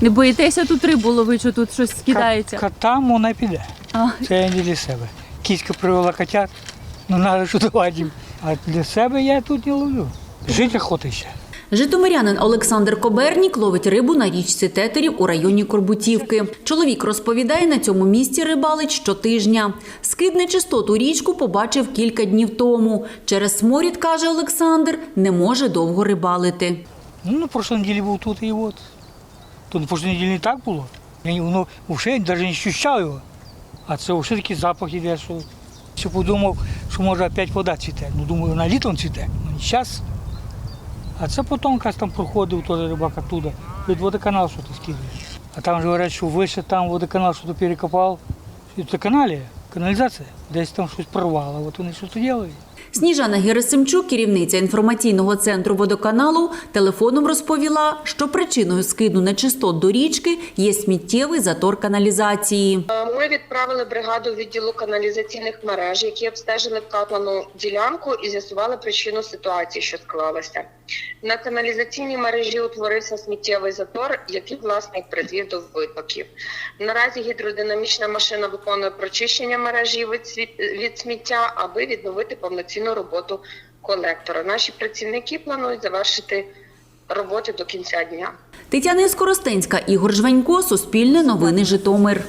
Не боїтеся тут рибу ловити, що тут щось скидається? Ка- Там вона піде. А, Це я не для себе. Кіська привела котят, ну треба що давати їм. А для себе я тут не ловлю. Жити охота. Житомирянин Олександр Кобернік ловить рибу на річці Тетерів у районі Корбутівки. Чоловік розповідає, на цьому місці рибалить щотижня. Скид нечистоту річку побачив кілька днів тому. Через сморід, каже Олександр, не може довго рибалити. Ну, на прошлой неделе був тут і от. Тут на прошлой неделе не так було. Я воно взагалі навіть не ощущав його. А це вже такий запах іде, що ще подумав, що може опять вода цвіте. Ну, думаю, на літом цвіте, ну не зараз. А це потім якась там проходив теж рибак оттуда. Від водоканал щось скидуєш. А там же говорять, що вище там водоканал щось перекопав. Це каналі, каналізація. Десь там щось прорвало, от вони щось роблять. Сніжана Герасимчук, керівниця інформаційного центру водоканалу, телефоном розповіла, що причиною скиду нечистот до річки є сміттєвий затор каналізації. Ми відправили бригаду відділу каналізаційних мереж, які обстежили вкатану ділянку і з'ясували причину ситуації, що склалася. На каналізаційній мережі утворився сміттєвий затор, який власне призвів до витоків. Наразі гідродинамічна машина виконує прочищення мережі від, сміття, аби відновити повноцінну роботу колектора. Наші працівники планують завершити роботи до кінця дня. Тетяна Скоростенська, Ігор Жванько, Суспільне новини Житомир.